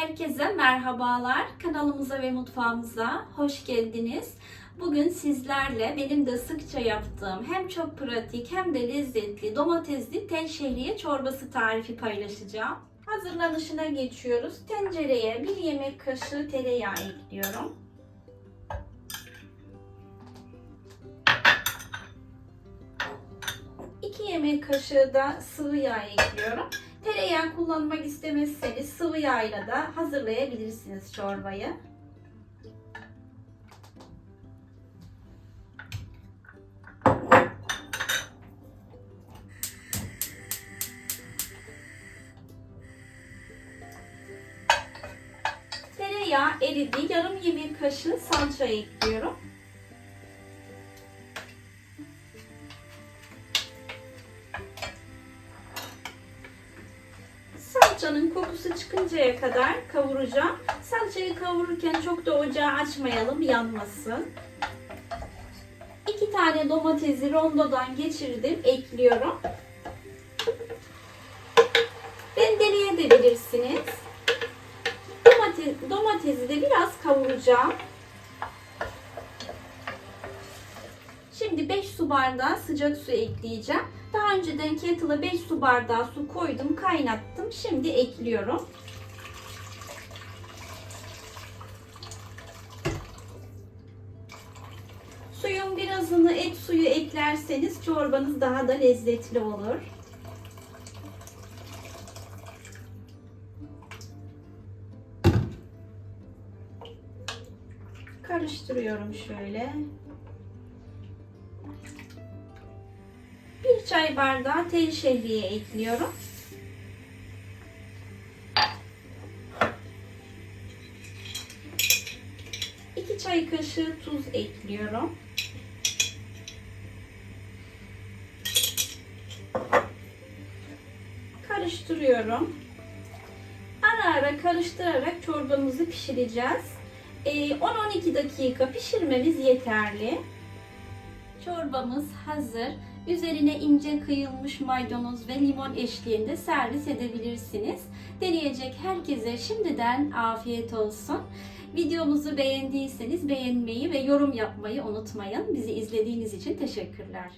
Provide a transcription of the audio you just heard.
Herkese merhabalar. Kanalımıza ve mutfağımıza hoş geldiniz. Bugün sizlerle benim de sıkça yaptığım hem çok pratik hem de lezzetli domatesli tel şehriye çorbası tarifi paylaşacağım. Hazırlanışına geçiyoruz. Tencereye bir yemek kaşığı tereyağı ekliyorum. Yemek kaşığı da sıvı yağ ekliyorum. Tereyağı kullanmak istemezseniz sıvı yağ da hazırlayabilirsiniz çorbayı. Tereyağı eridi. Yarım yemek kaşığı salça ekliyorum. Salçanın kokusu çıkıncaya kadar kavuracağım. Salçayı kavururken çok da ocağı açmayalım yanmasın. İki tane domatesi rondodan geçirdim. Ekliyorum. Rendeleyebilirsiniz. Domates, domatesi de biraz kavuracağım. Şimdi 5 su bardağı sıcak su ekleyeceğim. Daha önceden kettle'a 5 su bardağı su koydum, kaynattım. Şimdi ekliyorum. Suyun birazını et suyu eklerseniz çorbanız daha da lezzetli olur. Karıştırıyorum şöyle. Bir çay bardağı tel şehriye ekliyorum. Çay kaşığı tuz ekliyorum. Karıştırıyorum. Ara ara karıştırarak çorbamızı pişireceğiz. Ee, 10-12 dakika pişirmemiz yeterli. Çorbamız hazır. Üzerine ince kıyılmış maydanoz ve limon eşliğinde servis edebilirsiniz. Deneyecek herkese şimdiden afiyet olsun. Videomuzu beğendiyseniz beğenmeyi ve yorum yapmayı unutmayın. Bizi izlediğiniz için teşekkürler.